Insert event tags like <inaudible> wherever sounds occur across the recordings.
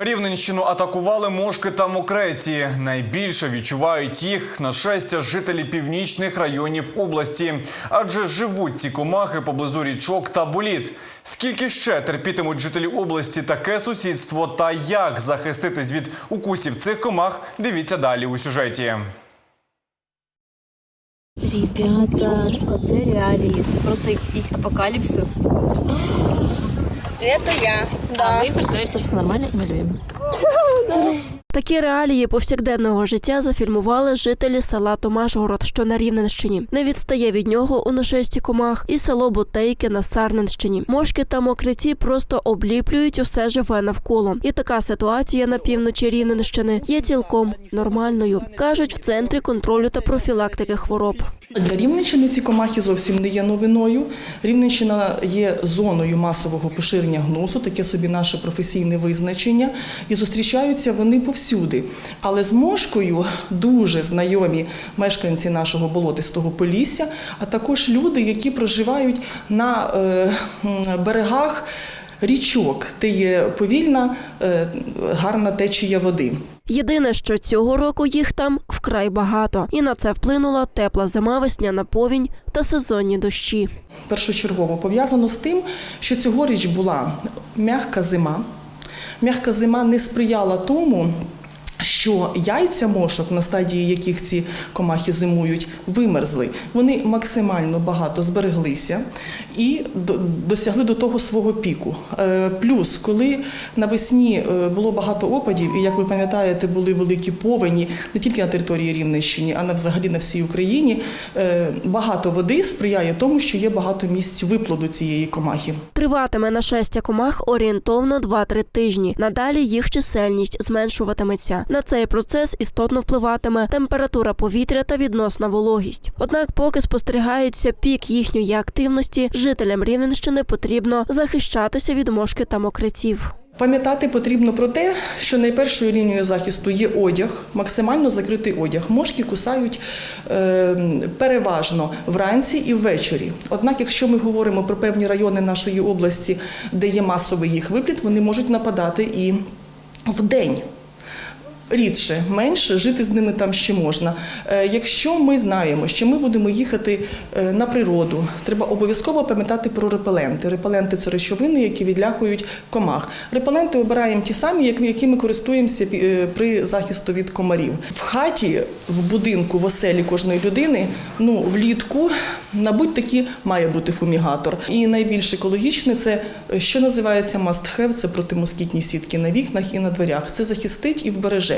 Рівненщину атакували мошки та мокреці. Найбільше відчувають їх нашестя жителі північних районів області, адже живуть ці комахи поблизу річок та боліт. Скільки ще терпітимуть жителі області таке сусідство та як захиститись від укусів цих комах? Дивіться далі у сюжеті. Ребята, оце реалії. Це просто якийсь апокаліпсис. Это я. А ми представляємося, що все нормально і малюємо. <laughs> Такі реалії повсякденного життя зафільмували жителі села Томашгород, що на Рівненщині. Не відстає від нього у нашесті комах і село Бутейки на Сарненщині. Мошки та мокриці просто обліплюють усе живе навколо. І така ситуація на півночі Рівненщини є цілком нормальною, кажуть в центрі контролю та профілактики хвороб. Для Рівненщини ці комахи зовсім не є новиною. Рівненщина є зоною масового поширення гнусу, таке собі наше професійне визначення, і зустрічаються вони повсюди. Але з мошкою дуже знайомі мешканці нашого болотистого полісся, а також люди, які проживають на е, берегах річок, де є повільна, е, гарна течія води. Єдине, що цього року їх там вкрай багато, і на це вплинула тепла зима, весняна повінь та сезонні дощі. першочергово пов'язано з тим, що цьогоріч була м'яка зима. М'яка зима не сприяла тому, що яйця мошок, на стадії яких ці комахи зимують, вимерзли. Вони максимально багато збереглися і до- досягли до того свого піку. Е, Плюс, коли навесні е, було багато опадів, і як ви пам'ятаєте, були великі повені не тільки на території Рівненщини, а на взагалі на всій Україні. е, Багато води сприяє тому, що є багато місць виплоду цієї комахи. Триватиме нашестя комах орієнтовно 2-3 тижні. Надалі їх чисельність зменшуватиметься. На цей процес істотно впливатиме температура повітря та відносна вологість. Однак, поки спостерігається пік їхньої активності, жителям Рівненщини потрібно захищатися від мошки та мокриців. Пам'ятати потрібно про те, що найпершою лінією захисту є одяг, максимально закритий одяг. Мошки кусають е, переважно вранці і ввечері. Однак, якщо ми говоримо про певні райони нашої області, де є масовий їх випліт, вони можуть нападати і вдень. Рідше, менше, жити з ними там ще можна. Е, Якщо ми знаємо, що ми будемо їхати е, на природу, треба обов'язково пам'ятати про репеленти. Репеленти це речовини, які відлякують комах. Репеленти обираємо ті самі, як- якими користуємося е, при захисту від комарів. В хаті, в будинку, в оселі кожної людини, ну влітку, мабуть, таки має бути фумігатор. І найбільш екологічне це що називається must have, це протимоскітні сітки на вікнах і на дверях. Це захистить і вбереже.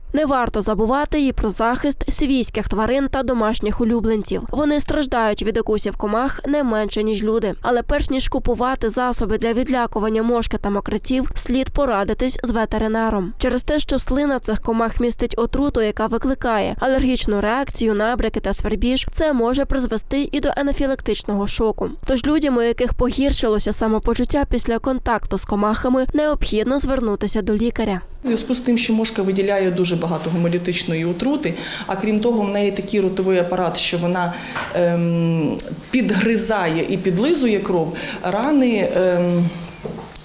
Не варто забувати і про захист свійських тварин та домашніх улюбленців. Вони страждають від укусів комах не менше ніж люди. Але перш ніж купувати засоби для відлякування мошки та мокриців, слід порадитись з ветеринаром. Через те, що слина цих комах містить отруту, яка викликає алергічну реакцію, набряки та свербіж, це може призвести і до анафілактичного шоку. Тож людям, у яких погіршилося самопочуття після контакту з комахами, необхідно звернутися до лікаря. Зв'язку з тим, що мошка виділяє дуже багато гомолітичної отрути, а крім того, в неї такий ротовий апарат, що вона ем, підгризає і підлизує кров, рани. Ем,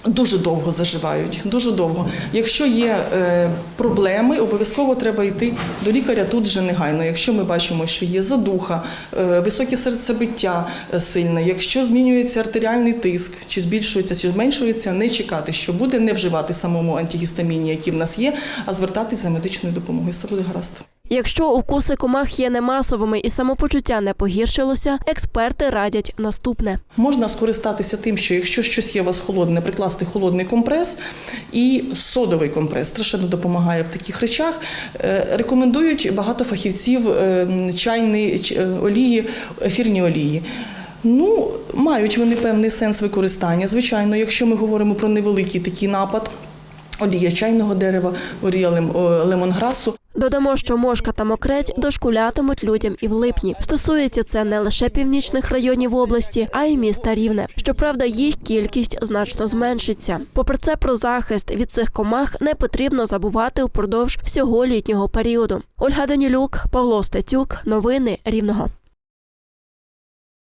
Дуже довго заживають, дуже довго. Якщо є е, проблеми, обов'язково треба йти до лікаря тут же негайно. Якщо ми бачимо, що є задуха, е, високе серцебиття е, сильне, якщо змінюється артеріальний тиск, чи збільшується, чи зменшується, не чекати, що буде, не вживати самому антигістаміні, які в нас є, а звертатись за медичною допомогою. Все буде гаразд. Якщо укуси комах є немасовими і самопочуття не погіршилося, експерти радять наступне. Можна скористатися тим, що якщо щось є у вас холодне, прикласти холодний компрес і содовий компрес страшенно допомагає в таких речах. Е, Рекомендують багато фахівців е, чайні е, олії, ефірні олії. Ну, мають вони певний сенс використання. Звичайно, якщо ми говоримо про невеликий такий напад, олія чайного дерева, олія лемонграсу. Додамо, що мошка та мокрець дошкулятимуть людям і в липні. Стосується це не лише північних районів області, а й міста Рівне. Щоправда, їх кількість значно зменшиться. Попри це, про захист від цих комах не потрібно забувати упродовж всього літнього періоду. Ольга Данілюк, Павло Стецюк, новини Рівного.